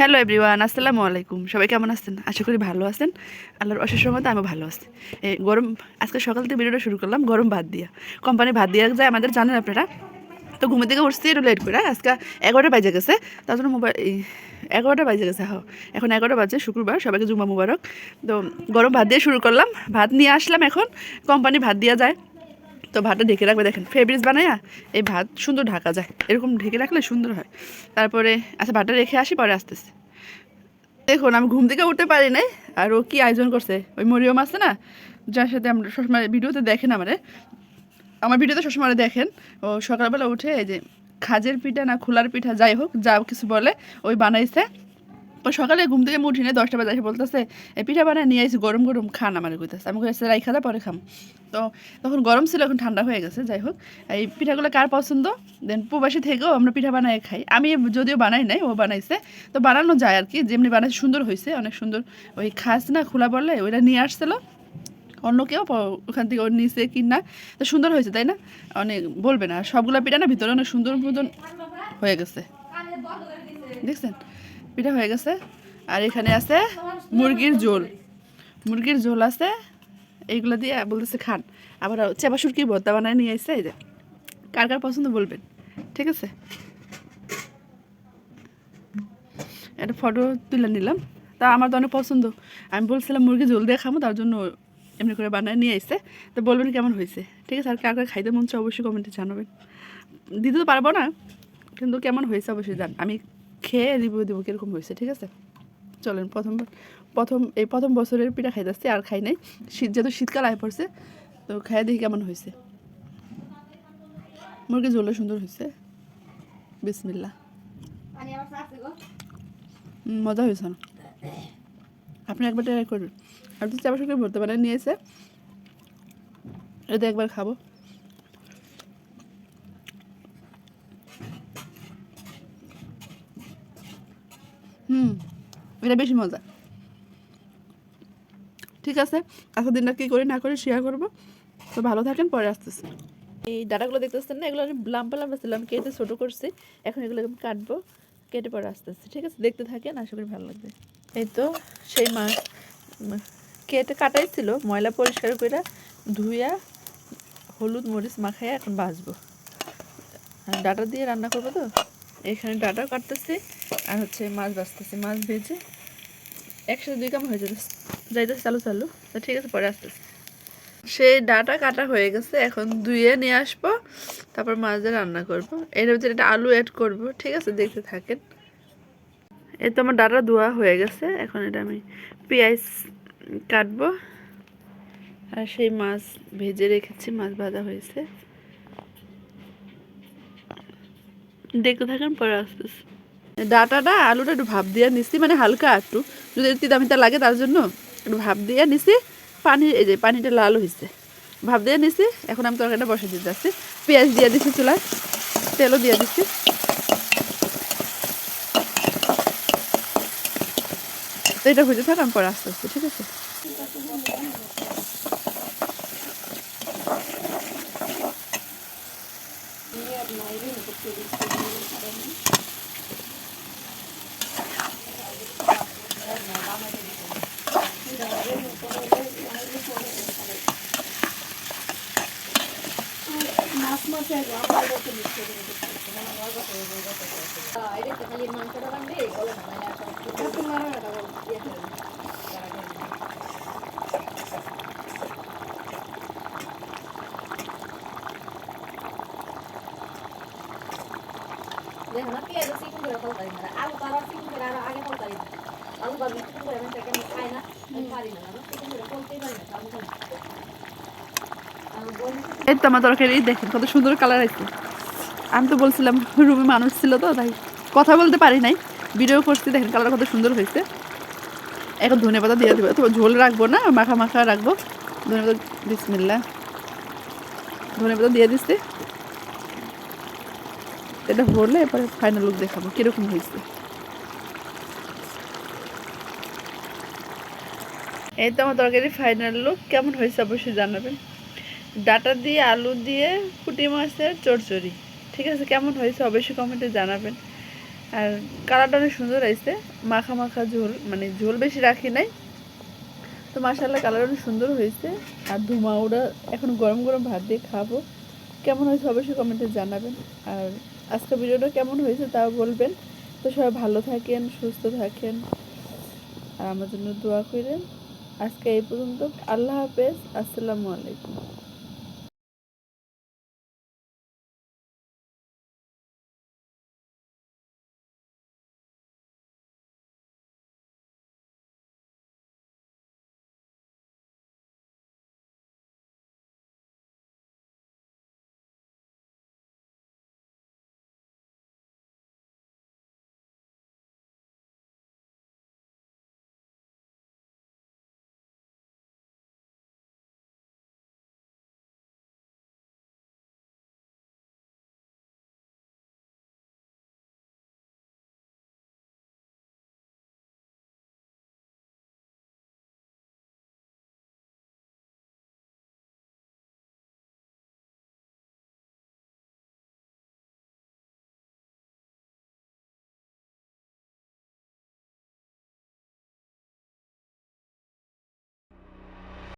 Hello everyone আসসালামু আলাইকুম সবাই কেমন আছেন? আশা করি ভালো আছেন। আল্লাহর অশেষ মতো আমি ভালো আছি। এই গরম, আজকে সকাল থেকে ভিডিওটা শুরু করলাম, গরম ভাত দিয়া। কোম্পানি ভাত দিয়ে যায়, আমাদের জানেন আপনারা। তো ঘুমের থেকে উঠছি, একটু লেট করে। আজকে এগারোটা বাজে গেছে। তার জন্য মোবাইল এগারোটা বাজে গেছে হ্যাঁ। এখন এগারোটা বাজে, শুক্রবার, সবাইকে জুমা মুবারক। তো গরম ভাত দিয়ে শুরু করলাম। ভাত নিয়ে আসলাম এখন। কোম্পানি ভাত দিয়া যায়। তো ভাতটা ঢেকে রাখবে, দেখেন ফেব্রিজ বানায়া এই ভাত সুন্দর ঢাকা যায়। এরকম ঢেকে রাখলে সুন্দর হয়। তারপরে আচ্ছা ভাতটা রেখে আসি, পরে আসতেছে। দেখুন, আমি ঘুম থেকে উঠতে পারি নাই, আর ও কি আয়োজন করছে? ওই মরিয়ম আছে না, যার সাথে আমরা সবসময় ভিডিওতে দেখেন আমারে। আমার ভিডিওতে সবসময় দেখেন। ও সকালবেলা উঠে এই যে খাজের পিঠা না খোলার পিঠা, যাই হোক, যা কিছু বলে, ওই বানাইছে। সকালে ঘুম থেকে উঠি না দশটা বাজে এসে বলতেছে, এই পিঠা বানায় নিয়ে আসি গরম গরম খান, আমার কইতেছে। আমি কইছে রাই খাদা পরে খাম। তো তখন গরম ছিল, এখন ঠান্ডা হয়ে গেছে, যাই হোক। এই পিঠাগুলো কার পছন্দ? দেন প্রবাসী থেকেও আমরা পিঠা বানায় খাই। আমি যদিও বানাই নাই, ও বানাইছে। তো বানানো যায় আর কি, যেমনি বানাইছে, সুন্দর হয়েছে অনেক সুন্দর। ওই খাস না খোলা বললে ওইটা নিয়ে আসছিল। অন্য কেউ ওখান থেকে ওর নিচে কিনা তো সুন্দর হয়েছে, তাই না? অনেক বলবে না, সবগুলা পিঠা না ভিতরে অনেক সুন্দর মতন হয়ে গেছে। দেখছেন? পিঠা হয়ে গেছে। আর এখানে আছে মুরগির ঝোল। মুরগির ঝোল আছে। এইগুলো দিয়ে বলতেছে খান। আবার চেপা সুরকির ভর্তা বানায় নিয়ে এসে এই যে। কার কার পছন্দ বলবেন, ঠিক আছে? একটা ফটো তুলে নিলাম। তা আমার তো অনেক পছন্দ। আমি বলছিলাম মুরগি ঝোল দিয়ে খাব তার জন্য এমনি করে বানায় নিয়ে এসে তো বলবেন কেমন হয়েছে? ঠিক আছে, আর কার কার খাইতে মন চায় অবশ্যই কমেন্টে জানাবেন। দিতে তো পারব না, কিন্তু কেমন হয়েছে অবশ্যই জান আমি খেয়ে রিভিউ দেবো কীরকম হয়েছে ঠিক আছে? চলেন প্রথম প্রথম এই প্রথম বছরের পিঠা খাইতেছি আর খাই নাই। শীত যেহেতু শীতকাল আয় পড়ছে তো খাই দেখি কেমন হয়েছে। মুরগি ঝোলও সুন্দর হয়েছে। বিসমিল্লা মজা হয়েছে না? আপনি একবার ট্রাই করবেন। আর তো চাপা শুকিয়ে ভরতে পারেন নিয়েছে। এটা একবার খাব। হুম, এটা বেশি মজা। ঠিক আছে, আজকের দিনটা কী করি না করি শেয়ার করব। তো ভালো থাকেন, পরে আসতেছে। এই ডাটাগুলো দেখতেছেন না, এগুলো আমি লাম্বা লাম্পা ছিলাম, কেটে ছোটো করছি, এখন এগুলো আমি কাটবো, কেটে পরে আসতেছে। ঠিক আছে, দেখতে থাকেন, আশা করি ভালো লাগবে। এই তো, সেই মাছ কেটে কাটাই ছিল, ময়লা পরিষ্কার করে ধুইয়া হলুদ মরিচ মাখাইয়া এখন আর ডাটা দিয়ে রান্না করব তো? এখানে ডাটা কাটতেছি আর হচ্ছে মাছ ভাজতেছি মাছ ভেজে একসাথে দুই কাম হয়ে যাবে যাইতেছে, চালু চালু। তো ঠিক আছে, পরে আসতেছি। সেই ডাটা কাটা হয়ে গেছে, এখন ধুয়ে নিয়ে আসব, তারপর মাছ দিয়ে রান্না করব। এর ভিতরে একটা আলু অ্যাড করব, ঠিক আছে, দেখতে থাকেন। এই তো আমার ডাটা ধোয়া হয়ে গেছে, এখন এটা আমি পেঁয়াজ কাটবো। আর সেই মাছ ভেজে রেখেছি, মাছ ভাজা হয়েছে। দেখতে থাকেন, পরে আসতেছে। ডাটাটা আলুটা একটু ভাপ দিয়ে নিছি মানে হালকা একটু। যদি তিতা মিতা লাগে তার জন্য একটু ভাপ দিয়ে নিছি। পানি, এই যে পানিটা লাল হয়েছে ভাপ দিয়ে নিছি, এখন আমি তরকারিটা বসে দিতে যাচ্ছি। পেঁয়াজ দিয়ে দিছি চুলায়, তেলও দিয়ে দিচ্ছি এটা হইতে থাক, আমি পরে আস্তে আস্তে ঠিক আছে? দেখো আমি আমার এই তো আমার তরকারি দেখেন কত সুন্দর কালার আছে আমি তো বলছিলাম, রুমে মানুষ ছিল তো, তাই কথা বলতে পারি নাই। ভিডিও করছি, দেখেন কালার কত সুন্দর হয়েছে। এখন ধনে পাতা দিয়ে দেবো তো ঝোল রাখব না, মাখা মাখা রাখব। ধনে পাতা বিসমিল্লা ধনে পাতা দিয়ে দিচ্ছে এটা হলে এরপরে ফাইনাল লুক দেখাবো, কীরকম হয়েছে। এই তো আমার তরকারি ফাইনাল লুক কেমন হয়েছে অবশ্যই জানাবেন। ডাটা দিয়ে, আলু দিয়ে, পুঁটি মাছের চচ্চড়ি। ঠিক আছে, কেমন হয়েছে অবশ্যই কমেন্টে জানাবেন। আর কালারটা অনেক সুন্দর আসছে মাখা মাখা ঝোল মানে ঝোল বেশি রাখি নাই। তো মাসাল্লাহ কালার অনেক সুন্দর হয়েছে। আর ধুমা ওরা এখন গরম গরম ভাত দিয়ে খাব। কেমন হয়েছে অবশ্যই কমেন্টে জানাবেন। আর আজকে ভিডিওটা কেমন হয়েছে তাও বলবেন। তো সবাই ভালো থাকেন, সুস্থ থাকেন। আর আমার জন্য দোয়া করেন। আজকে এই পর্যন্ত। আল্লাহ হাফেজ। আসসালামু আলাইকুম।